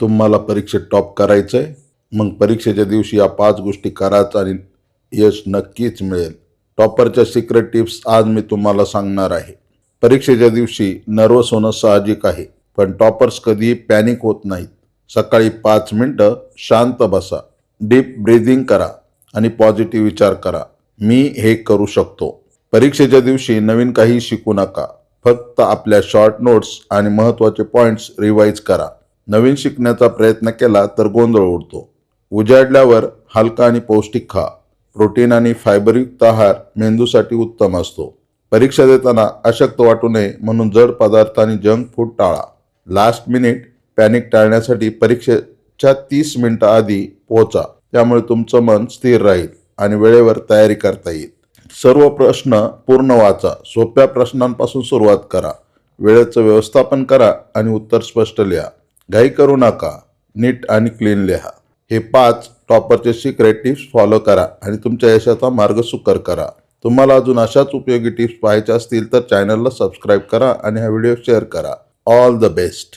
तुम्हाला परीक्षेत टॉप करायचं आहे मग परीक्षेच्या दिवशी या पाच गोष्टी कराच आणि यश नक्कीच मिळेल. टॉपरच्या सिक्रेट टिप्स आज मी तुम्हाला सांगणार आहे. परीक्षेच्या दिवशी नर्वस होणं साहजिक आहे पण टॉपर्स कधीही पॅनिक होत नाहीत. सकाळी पाच मिनटं शांत बसा डीप ब्रीदिंग करा आणि पॉझिटिव्ह विचार करा. मी हे करू शकतो. परीक्षेच्या दिवशी नवीन काही शिकू नका. फक्त आपल्या शॉर्ट नोट्स आणि महत्त्वाचे पॉईंट्स रिवाईज करा. नवीन शिकण्याचा प्रयत्न केला तर गोंधळ उडतो. उजाडल्यावर हलका आणि पौष्टिक खा. प्रोटीन आणि फायबरयुक्त आहार मेंदूसाठी उत्तम असतो. परीक्षा देताना अशक्त वाटू नये म्हणून जड पदार्थ आणि जंक फूड टाळा. लास्ट मिनिट पॅनिक टाळण्यासाठी परीक्षेच्या तीस मिनिटं आधी पोहोचा. त्यामुळे तुमचं मन स्थिर राहील आणि वेळेवर तयारी करता येईल. सर्व प्रश्न पूर्ण वाचा. सोप्या प्रश्नांपासून सुरुवात करा. वेळेचं व्यवस्थापन करा आणि उत्तर स्पष्ट लिहा. घाई करू नका. नीट आणि क्लीन लिहा. हे पाच टॉपरचे सिक्रेट टिप्स फॉलो करा आणि तुमच्या यशाचा मार्ग सुकर करा. तुम्हाला अजून अशाच उपयोगी टिप्स पाहायच्या असतील तर चॅनलला सबस्क्राईब करा आणि हा व्हिडिओ शेअर करा. All the best